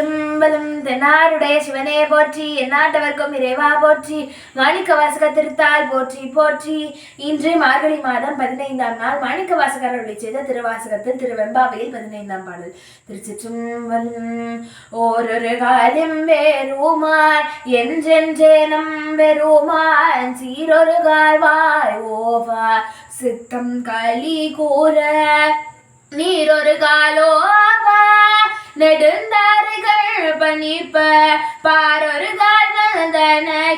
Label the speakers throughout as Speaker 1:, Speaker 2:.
Speaker 1: சிம்பலும் தென்னாருடைய சிவனே போற்றி எந்நாட்டவர்க்கும் இறைவா போற்றி மாணிக்க வாசக திருத்தால் போற்றி போற்றி. இன்று மார்கழி மாதம் பதினைந்தாம் நாள் மாணிக்க வாசகர் அருளி செய்த திருவாசகத்தில் திருவெம்பாவையில் பதினைந்தாம் பாடல். திருச்சிற்றம்பலம் ஓரொரு காலம் வேறுமாய் என்றென்றே வெறுமான் சீரொரு கால்வாய் ஓவா சித்தம் களி கூற நீரொரு காலோவா நெடு பணிப்ப பாரொரு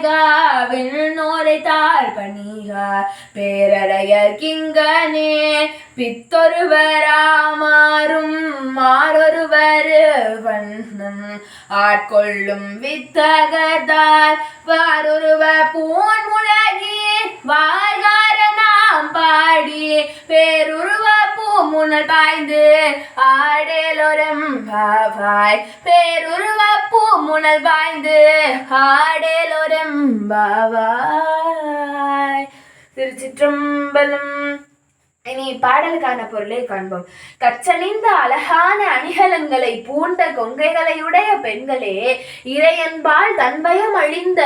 Speaker 1: கால்நோரை தாழ் பணிகா பேரறையர் கிங்கனே பித்தொருவராமாறும் மாறொருவர் வண்ணம். ஆட்கொள்ளும் வித்தகர்தார் வாரொருவ பூன் முழகி பூமுனல் பாய்ந்து ஆடேலொரம் பாவாய். பேருருவ பூமுனல் பாய்ந்து ஆடேலொரம் பாவாய். திருச்சிற்றம்பலம் இனி பாடலுக்கான பொருளை காண்போம். கச்சலிந்த அழகான அணிகலன்களை பூண்ட கொங்கைகளையுடைய பெண்களே இறையன்பால் தன்மயம் அழிந்த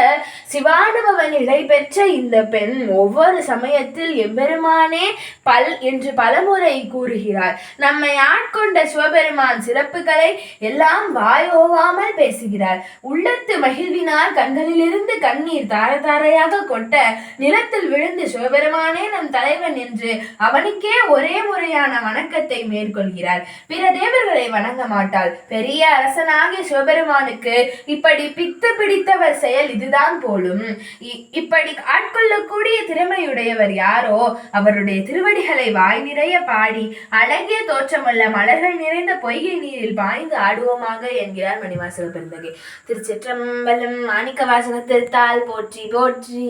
Speaker 1: சிவானுபவ நிலை பெற்ற இந்த பெண் ஒவ்வொரு சமயத்தில் எம்பெருமானே பல் என்று பலமுறை கூறுகிறார் நம்மை ஆட்கொண்ட சிவபெருமான் சிறப்புகளை எல்லாம் வாயோவாமல் பேசுகிறார். உள்ளத்து மகிழ்வினால் கண்களிலிருந்து கண்ணீர் தார தாரையாக கொட்ட நிலத்தில் விழுந்து சிவபெருமானே நம் தலைவன் என்று அவன் அவனுக்கே ஒரே முறையான வணக்கத்தை மேற்கொள்கிறார். பிற தேவர்களை வணங்க மாட்டாள். பெரிய அரசனாகிய சிவபெருமானுக்கு இப்படி பித்து பிடித்தவர் செயல் இதுதான் போலும். இப்படி ஆட்கொள்ளக்கூடிய திறமையுடையவர் யாரோ அவருடைய திருவடிகளை வாய் நிறைய பாடி அழகிய தோற்றமுள்ள மலர்கள் நிறைந்த பொய்கை நீரில் பாய்ந்து ஆடுவோமாக என்கிறார் மணிவாசக பெருந்தகை. திருச்சிற்றம்பலம் மாணிக்க வாசகத்திற்கால் போற்றி போற்றி.